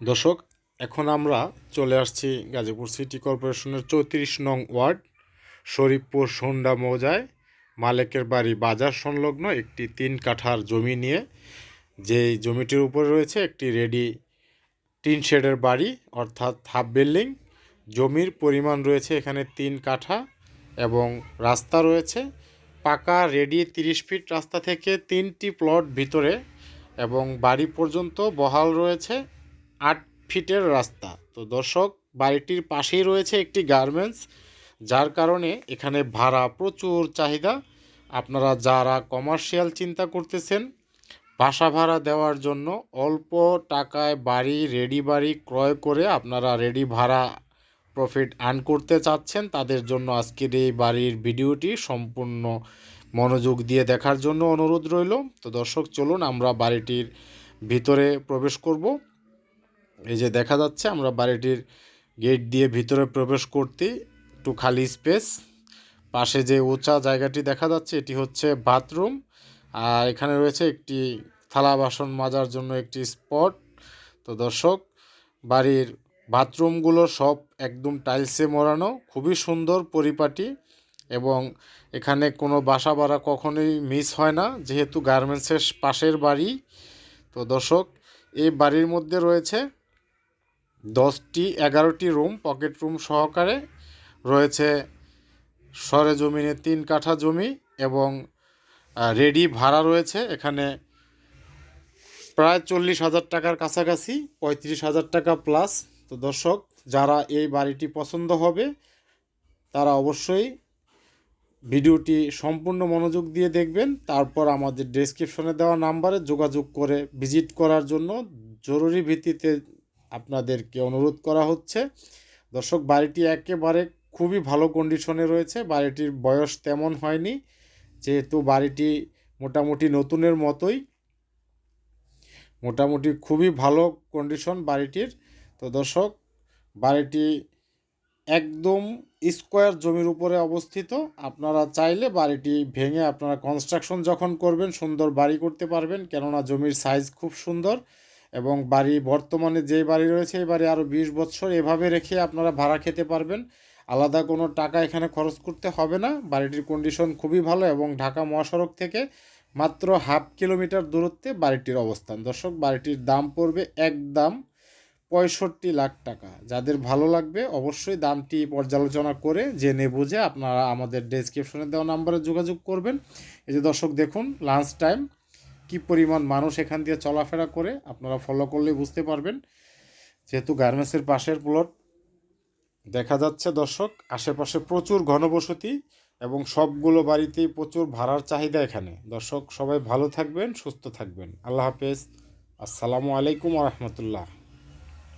দর্শক, এখন আমরা চলে আসছি গাজীপুর সিটি কর্পোরেশনের চৌত্রিশ নং ওয়ার্ড, শরীফপুর সন্ডা মৌজায়, মালেকের বাড়ি বাজার সংলগ্ন একটি তিন কাঠার জমি নিয়ে। যেই জমিটির উপরে রয়েছে একটি রেডি টিন শেডের বাড়ি, অর্থাৎ হাফ বিল্ডিং। জমির পরিমাণ রয়েছে এখানে তিন কাঠা এবং রাস্তা রয়েছে পাকা রেডি তিরিশ ফিট রাস্তা থেকে তিনটি প্লট ভিতরে এবং বাড়ি পর্যন্ত বহাল রয়েছে। আট ফিটের রাস্তা। তো দর্শক, বাড়িটির পাশেই রয়েছে একটি গার্মেন্টস, যার কারণে এখানে ভাড়া প্রচুর চাহিদা। আপনারা যারা কমার্শিয়াল চিন্তা করতেছেন বাসা ভাড়া দেওয়ার জন্য অল্প টাকায় বাড়ি, রেডি বাড়ি ক্রয় করে আপনারা রেডি ভাড়া প্রফিট আর্ন করতে চাচ্ছেন, তাদের জন্য আজকের এই বাড়ির ভিডিওটি সম্পূর্ণ মনোযোগ দিয়ে দেখার জন্য অনুরোধ রইল। তো দর্শক, চলুন আমরা বাড়িটির ভিতরে প্রবেশ করব। এই যে দেখা যাচ্ছে, আমরা বাড়িটির গেট দিয়ে ভিতরে প্রবেশ করতে একটু খালি স্পেস পাশে যে উঁচা জায়গাটি দেখা যাচ্ছে, এটি হচ্ছে বাথরুম আর এখানে রয়েছে একটি থালা বাসন মাজার জন্য একটি স্পট তো দর্শক, বাড়ির বাথরুমগুলো সব একদম টাইলসে মোড়ানো, খুবই সুন্দর পরিপাটি এবং এখানে কোনো বাসা ভাড়া কখনোই মিস হয় না, যেহেতু গার্মেন্টসের পাশের বাড়ি। তো দর্শক, এই বাড়ির মধ্যে রয়েছে দশটি, এগারোটি রুম পকেট রুম সহকারে রয়েছে সরেজমিনে তিন কাঠা জমি এবং রেডি ভাড়া রয়েছে। এখানে প্রায় চল্লিশ হাজার টাকার কাছাকাছি, পঁয়ত্রিশ হাজার টাকা প্লাস তো দর্শক, যারা এই বাড়িটি পছন্দ হবে, তারা অবশ্যই ভিডিওটি সম্পূর্ণ মনোযোগ দিয়ে দেখবেন। তারপর আমাদের ডেসক্রিপশনে দেওয়া নাম্বারে যোগাযোগ করে ভিজিট করার জন্য জরুরি ভিত্তিতে আপনাদেরকে অনুরোধ করা হচ্ছে। দর্শক, বাড়িটি একেবারে খুবই ভালো কন্ডিশনে রয়েছে। বাড়িটির বয়স তেমন হয়নি, যেহেতু বাড়িটি মোটামুটি নতুনের মতোই। মোটামুটি খুবই ভালো কন্ডিশন বাড়িটির। তো দর্শক, বাড়িটি একদম স্কোয়ার জমির উপরে অবস্থিত। আপনারা চাইলে বাড়িটি ভেঙে আপনারা কনস্ট্রাকশন যখন করবেন, সুন্দর বাড়ি করতে পারবেন। কেননা জমির সাইজ খুব সুন্দর। এবং বাড়ি, বর্তমানে যে বাড়ি রয়েছে, এই বাড়ি আরও বিশ বছর এভাবে রেখে আপনারা ভাড়া খেতে পারবেন। আলাদা কোনো টাকা এখানে খরচ করতে হবে না। বাড়িটির কন্ডিশন খুবই ভালো এবং ঢাকা মহাসড়ক থেকে মাত্র হাফ কিলোমিটার দূরত্বে বাড়িটির অবস্থান। দর্শক, বাড়িটির দাম পড়বে একদম পঁয়ষট্টি লাখ টাকা। যাদের ভালো লাগবে অবশ্যই দামটি পর্যালোচনা করে জেনে বুঝে আপনারা আমাদের ডেসক্রিপশনে দেওয়া নাম্বারে যোগাযোগ করবেন। এই যে দর্শক, দেখুন লাঞ্চ টাইম কি পরিমাণ মানুষ এখান দিয়ে চলাফেরা করে, আপনারা ফলো করলে বুঝতে পারবেন। যেহেতু গার্মেন্টসের পাশের প্লট দেখা যাচ্ছে দর্শক, আশেপাশে প্রচুর ঘনবসতি এবং সবগুলো বাড়িতেই প্রচুর ভাড়ার চাহিদা এখানে। দর্শক, সবাই ভালো থাকবেন, সুস্থ থাকবেন। আল্লাহ হাফেজ। আসসালামু আলাইকুম রহমতুল্লাহ।